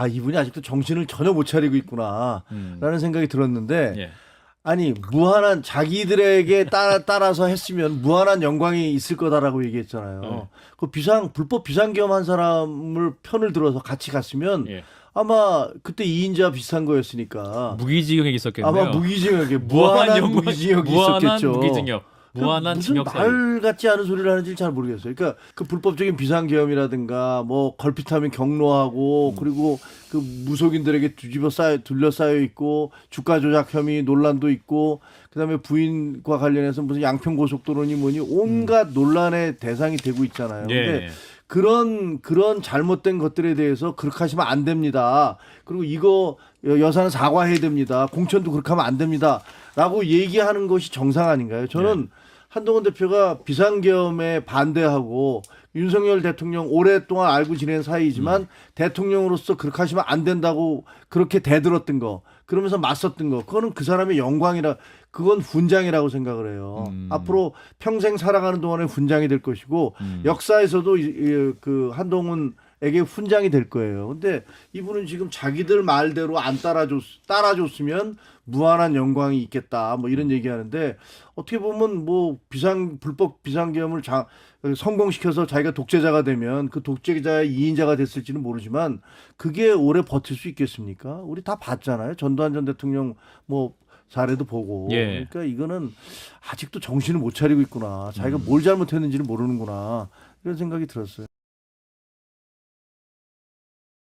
아 이분이 아직도 정신을 전혀 못 차리고 있구나라는 음. 생각이 들었는데 예. 아니 무한한 자기들에게 따라 따라서 했으면 무한한 영광이 있을 거다라고 얘기했잖아요. 네. 그 비상 불법 비상계엄한 사람을 편을 들어서 같이 갔으면 예. 아마 그때 이인자 비슷한 거였으니까 무기징역이 있었겠네요. 아마 무기징역에 무한한 무한한 영광- 무기징역이 무한한 있었겠죠. 무기징역, 무한한 무슨 징역 사유. 말 같지 않은 소리를 하는지 잘 모르겠어요. 그러니까 그 불법적인 비상계엄이라든가 뭐 걸핏하면 경로하고 그리고 그 무속인들에게 뒤집어 쌓여 둘러싸여 있고 주가 조작 혐의 논란도 있고 그다음에 부인과 관련해서 무슨 양평 고속도로니 뭐니 온갖 논란의 대상이 되고 있잖아요. 근데 예. 그런 그런 잘못된 것들에 대해서 그렇게 하시면 안 됩니다. 그리고 이거 여- 여사는 사과해야 됩니다. 공천도 그렇게 하면 안 됩니다. 라고 얘기하는 것이 정상 아닌가요? 저는 한동훈 대표가 비상계엄에 반대하고 윤석열 대통령 오랫동안 알고 지낸 사이지만 대통령으로서 그렇게 하시면 안 된다고 그렇게 대들었던 거 그러면서 맞섰던 거 그거는 그 사람의 영광이라 그건 훈장이라고 생각을 해요. 음. 앞으로 평생 살아가는 동안에 훈장이 될 것이고 음. 역사에서도 이- 이- 그 한동훈 에게 훈장이 될 거예요. 근데 이분은 지금 자기들 말대로 안 따라줬 따라줬으면 무한한 영광이 있겠다. 뭐 이런 얘기하는데 어떻게 보면 뭐 비상 불법 비상계엄을 자, 성공시켜서 자기가 독재자가 되면 그 독재자의 이인자가 됐을지는 모르지만 그게 오래 버틸 수 있겠습니까? 우리 다 봤잖아요. 전두환 전 대통령 뭐 사례도 보고 예. 그러니까 이거는 아직도 정신을 못 차리고 있구나. 자기가 뭘 잘못했는지를 모르는구나. 이런 생각이 들었어요.